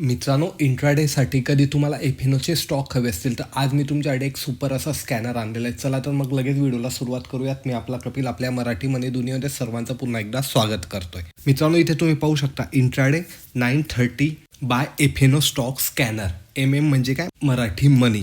मित्रांनो इंट्राडेसाठी कधी तुम्हाला एफिनोचे स्टॉक हवे असतील तर आज मी तुमच्याकडे एक सुपर असा स्कॅनर आणलेला आहे. चला तर मग लगेच व्हिडिओला सुरुवात करूयात. मी आपला कपिल आपल्या मराठी मनी दुनियेमध्ये सर्वांचं पुन्हा एकदा स्वागत करतोय. मित्रांनो इथे तुम्ही पाहू शकता intraday nine thirty buy FNO stock scanner M M म्हणजे काय? मराठी मनी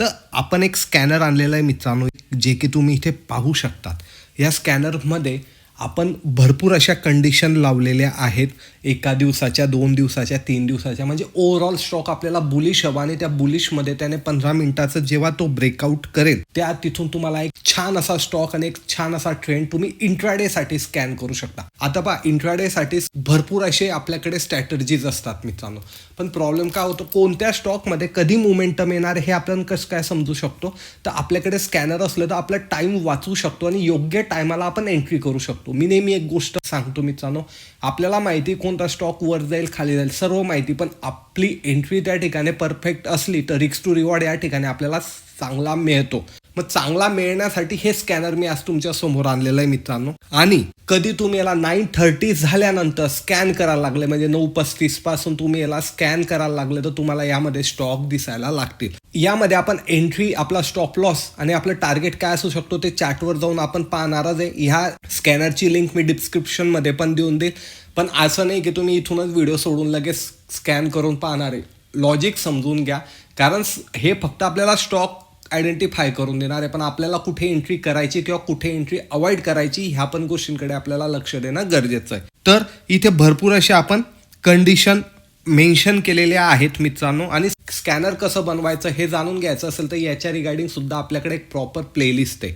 तर आपण एक स्कॅनर आणलेला आहे मित्रांनो जे की तुम्ही इथे पाहू शकतात. या स्कॅनरमध्ये आपण भरपूर अशा कंडिशन लावलेल्या आहेत. एका दिवसाच्या दोन दिवसाच्या तीन दिवसाच्या. म्हणजे ओव्हरऑल स्टॉक आपल्याला बुलिश हवा आणि त्या बुलिशमध्ये त्याने पंधरा मिनिटाचं जेव्हा तो ब्रेकआउट करेल त्या तिथून तुम्हाला एक छान असा स्टॉक आणि एक छान असा ट्रेंड तुम्ही इंट्राडेसाठी स्कॅन करू शकता. आता पहा इंट्राडेसाठी भरपूर असे आपल्याकडे स्ट्रॅटर्जीज असतात मित्रांनो. पण प्रॉब्लेम काय होतो कोणत्या स्टॉकमध्ये कधी मुमेंटम येणार हे आपण कसं काय समजू शकतो? तर आपल्याकडे स्कॅनर असलं तर आपला टाईम वाचू शकतो आणि योग्य टायमाला आपण एंट्री करू शकतो. मी नेहमी एक गोष्ट सांगतो मित्रांनो. आपल्याला माहिती कोणता स्टॉक वर जाईल खाली जाईल सर्व माहिती. पण आपली एंट्री त्या ठिकाणी परफेक्ट असली तर रिक्स टू रिवॉर्ड या ठिकाणी आपल्याला चांगला मिळतो. मग चांगला मिळण्यासाठी हे स्कॅनर मी आज तुमच्यासमोर आणलेलं आहे मित्रांनो. आणि कधी तुम्ही याला नाईन थर्टी झाल्यानंतर स्कॅन करायला लागले म्हणजे नऊ पस्तीसपासून तुम्ही याला स्कॅन करायला लागले तर तुम्हाला यामध्ये स्टॉक दिसायला लागतील. यामध्ये आपण एंट्री आपला स्टॉप लॉस आणि आपलं टार्गेट काय असू शकतो ते चॅटवर जाऊन आपण पाहणारच आहे. ह्या स्कॅनरची लिंक मी डिस्क्रिप्शनमध्ये पण देऊन देईल. पण असं नाही की तुम्ही इथूनच व्हिडिओ सोडून लगेच स्कॅन करून पाहणार आहे. लॉजिक समजून घ्या. कारण हे फक्त आपल्याला स्टॉक आयडेंटिफाय करून देणार आहे. पण आपल्याला कुठे एंट्री करायची किंवा कुठे एंट्री अवॉइड करायची ह्या पण गोष्टींकडे आपल्याला लक्ष देणं गरजेचं आहे. तर इथे भरपूर असे आपण कंडिशन मेन्शन केलेल्या आहेत मित्रांनो. आणि स्कॅनर कसं बनवायचं हे जाणून घ्यायचं असेल तर याच्या रिगार्डिंग सुद्धा आपल्याकडे एक प्रॉपर प्लेलिस्ट आहे.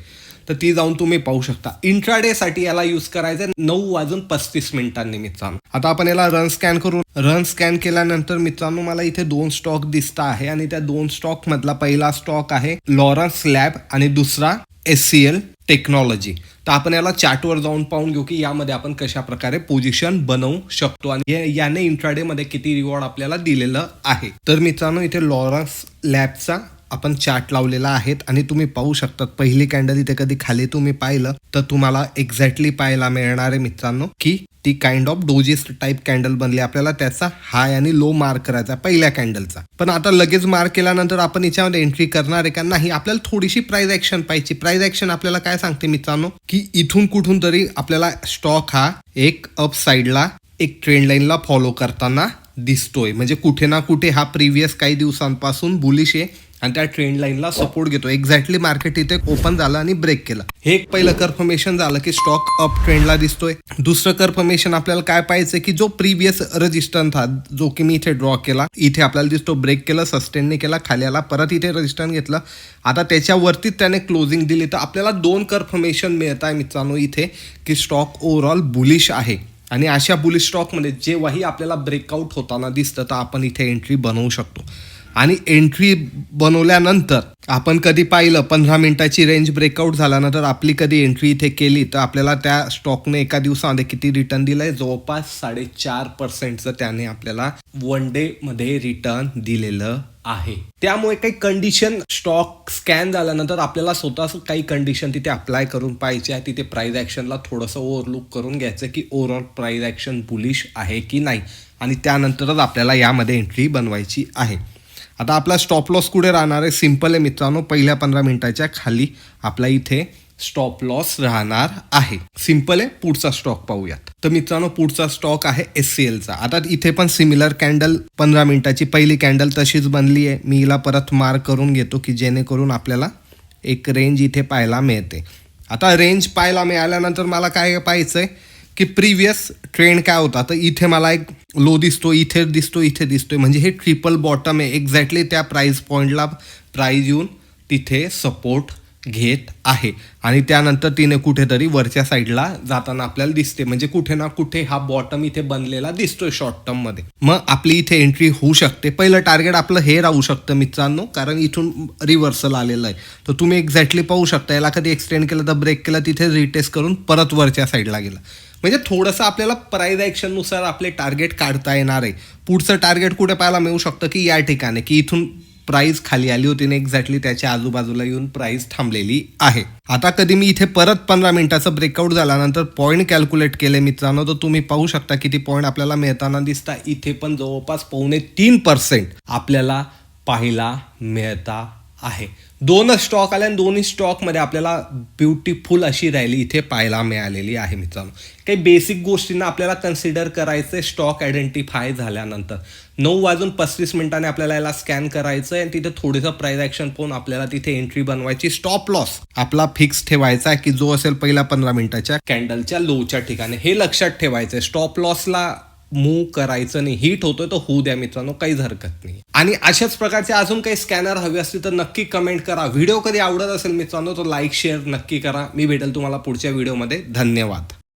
तर ती जाऊन तुम्ही पाहू शकता. इंट्राडेसाठी याला यूज करायचं आहे नऊ वाजून पस्तीस मिनिटांनी मित्रांनो. आता आपण याला रन स्कॅन करून रन स्कॅन केल्यानंतर मित्रांनो मला इथे दोन स्टॉक दिसत आहे आणि त्या दोन स्टॉक मधला पहिला स्टॉक आहे लॉरन्स लॅब आणि दुसरा एस सी एल टेक्नॉलॉजी तर आपण याला चॅटवर जाऊन पाहून घेऊ की यामध्ये आपण कशा प्रकारे पोझिशन बनवू शकतो आणि याने इंट्राडे मध्ये किती रिवॉर्ड आपल्याला दिलेलं आहे. तर मित्रांनो इथे लॉरन्स लॅबचा आपण चार्ट लावलेला आहेत आणि तुम्ही पाहू शकतात. पहिली कॅन्डल इथे कधी खाली तुम्ही पाहिलं तर तुम्हाला एक्झॅक्टली पाहायला मिळणार आहे मित्रांनो की ती kind of dojis type candle बनली. आपल्याला त्याचा हाय आणि लो मार्क करायचा पहिल्या कॅन्डलचा पण आता लगेच मार्क केल्यानंतर आपण याच्यामध्ये एंट्री करणार आहे का? नाही आपल्याला थोडीशी प्राइस ऍक्शन पाहिजे. प्राइस ऍक्शन आपल्याला काय सांगते मित्रांनो की इथून कुठून तरी आपल्याला स्टॉक हा एक अप साईडला एक ट्रेंड लाईनला फॉलो करताना दिसतोय. म्हणजे कुठे ना कुठे हा प्रिव्हियस काही दिवसांपासून बुलिश आहे आणि त्या ट्रेंड लाईनला सपोर्ट घेतो. एक्झॅक्टली मार्केट इथे ओपन झालं आणि ब्रेक केलं. हे एक पहिलं कन्फर्मेशन झालं की स्टॉक अप ट्रेंडला दिसतोय. दुसरं कन्फर्मेशन आपल्याला काय पाहिजे की जो प्रिव्हियस रजिस्टन्स हा जो की मी इथे ड्रॉ केला इथे आपल्याला दिसतो ब्रेक केलं सस्टेनने केला खाली आला परत इथे रजिस्टन्स घेतलं. आता त्याच्यावरती त्याने क्लोजिंग दिली. तर आपल्याला दोन कन्फर्मेशन मिळत आहे मित्रांनो इथे की स्टॉक ओव्हरऑल बुलिश आहे. आणि अशा बुलिश स्टॉकमध्ये जेव्हाही आपल्याला ब्रेकआउट होताना दिसतं तर आपण इथे एंट्री बनवू शकतो. आणि एंट्री बनवल्यानंतर आपण कधी पाहिलं पंधरा मिनिटाची रेंज ब्रेकआउट झाल्यानंतर आपली कधी एंट्री इथे केली तर आपल्याला त्या स्टॉकने एका दिवसामध्ये किती रिटर्न दिलंय? जवळपास साडेचार पर्सेंटचं त्याने आपल्याला वन डे मध्ये रिटर्न दिलेलं आहे. त्यामुळे काही कंडिशन स्टॉक स्कॅन झाल्यानंतर आपल्याला स्वतःच काही कंडिशन तिथे अप्लाय करून पाहिजे आहे. तिथे प्राईज ॲक्शनला थोडंसं ओव्हरलुक करून घ्यायचं की ओव्हरऑल प्राईज ॲक्शन बुलिश आहे की नाही. आणि त्यानंतरच आपल्याला यामध्ये एंट्री बनवायची आहे. आता आपला स्टॉप लॉस कुठे राहणार आहे? सिंपल आहे मित्रांनो. पहिल्या पंधरा मिनिटाच्या खाली आपला इथे स्टॉप लॉस राहणार आहे. सिंपल आहे. पुढचा स्टॉक पाहूयात. तर मित्रांनो पुढचा स्टॉक आहे एस सी एलचा आता इथे पण सिमिलर कॅन्डल पंधरा मिनिटाची पहिली कॅन्डल तशीच बनली आहे. मी हिला परत मार्क करून घेतो की जेणेकरून आपल्याला एक रेंज इथे पाहायला मिळते. आता रेंज पाहायला मिळाल्यानंतर मला काय पाहायचं आहे की प्रिव्हियस ट्रेंड काय होता? तर इथे मला एक लो दिसतो इथे दिसतो इथे दिसतोय. म्हणजे हे ट्रिपल बॉटम आहे. एक्झॅक्टली त्या प्राईस पॉईंटला प्राईज येऊन तिथे सपोर्ट घेत आहे. आणि त्यानंतर तिने कुठेतरी वरच्या साईडला जाताना आपल्याला दिसते. म्हणजे कुठे ना कुठे हा बॉटम इथे बनलेला दिसतोय शॉर्ट टर्ममध्ये. मग आपली इथे एंट्री होऊ शकते. पहिलं टार्गेट आपलं हे राहू शकतं मित्रांनो. कारण इथून रिव्हर्सल आलेलं आहे. तर तुम्ही एक्झॅक्टली पाहू शकता. याला कधी एक्सटेंड केलं तर ब्रेक केलं तिथे रिटेस्ट करून परत वरच्या साईडला गेला. म्हणजे थोडंसं आपल्याला प्राईज ॲक्शननुसार आपले टार्गेट काढता येणार आहे. पुढचं टार्गेट कुठे पाहायला मिळू शकतं की या ठिकाणी की इथून प्राईस खाली आली होती आणि एक्झॅक्टली त्याच्या आजूबाजूला येऊन प्राईस थांबलेली आहे. आता कधी मी इथे परत पंधरा मिनिटाचं ब्रेकआउट झाल्यानंतर पॉईंट कॅल्क्युलेट केले मित्रांनो तर तुम्ही पाहू शकता किती पॉईंट आपल्याला मिळताना दिसता. इथे पण जवळपास पावणे तीन पर्सेंट आपल्याला पाहायला मिळता आहे. दोनच स्टॉक आले आणि दोन्ही स्टॉकमध्ये आपल्याला ब्युटिफुल अशी रॅली इथे पाहायला मिळालेली आहे मित्रांनो. काही बेसिक गोष्टींना आपल्याला कन्सिडर करायचं स्टॉक आयडेंटिफाय झाल्यानंतर. नऊ वाजून पस्तीस मिनिटांनी आपल्याला याला स्कॅन करायचं आहे आणि तिथे थोडंसं प्राईज ॲक्शन पाहून आपल्याला तिथे एंट्री बनवायची स्टॉप लॉस आपला फिक्स ठेवायचा आहे की जो असेल पहिल्या पंधरा मिनिटाच्या कॅन्डलच्या लोच्या ठिकाणी. हे लक्षात ठेवायचं आहे स्टॉप लॉसला मूव करायचं नाही. हिट होतोय तर होऊ द्या मित्रांनो काहीच हरकत नाही. आणि अशाच प्रकारचे अजून काही स्कॅनर हवे असतील तर नक्की कमेंट करा. व्हिडिओ कधी आवडत असेल मित्रांनो तर लाईक शेअर नक्की करा. मी भेटेल तुम्हाला पुढच्या व्हिडिओमध्ये धन्यवाद.